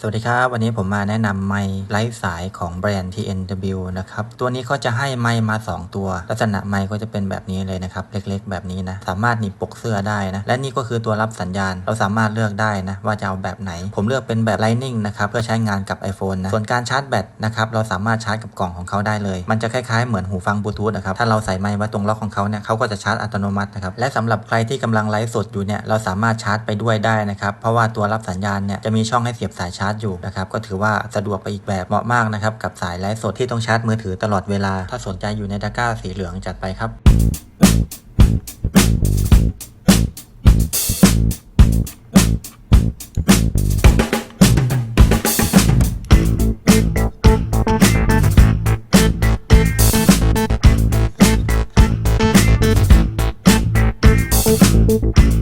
สวัสดีครับ วันนี้ผมมาแนะนำไมค์ไร้สายของแบรนด์ TNW นะครับ ตัวนี้เขาจะให้ไมค์มา 2 ตัว ลักษณะไมค์ก็จะเป็นแบบนี้เลยนะครับ เล็กๆ แบบนี้นะ สามารถหนีบปกเสื้อได้นะ และนี่ก็คือตัวรับสัญญาณ เราสามารถเลือกได้นะ ว่าจะเอาแบบไหน ผมเลือกเป็นแบบ Lightning นะครับ เพื่อใช้งานกับ iPhone นะ ส่วนการชาร์จแบตนะครับ เราสามารถชาร์จกับกล่องของเขาได้เลย มันจะคล้ายๆ เหมือนหูฟังบลูทูธนะครับ ถ้าเราใส่ไมค์ไว้ตรงล็อกของเขาเนี่ยเขาก็จะชาร์จอัตโนมัตินะครับ และสำหรับใครที่กำลังไลฟ์สดอยู่เนี่ย เราสามารถชาร์จไปด้วยได้นะครับ เพราะว่าตัวรับสัญญาณเนี่ยจะมีช่องให้เสียบสายชาร์จาร์จอยู่นะครับก็ถือว่าสะดวกไปอีกแบบเหมาะมากนะครับกับสายไลฟ์สดที่ต้องชาร์จมือถือตลอดเวลา ถ้าสนใจอยู่ในดะก้าสีเหลืองจัดไปครับう。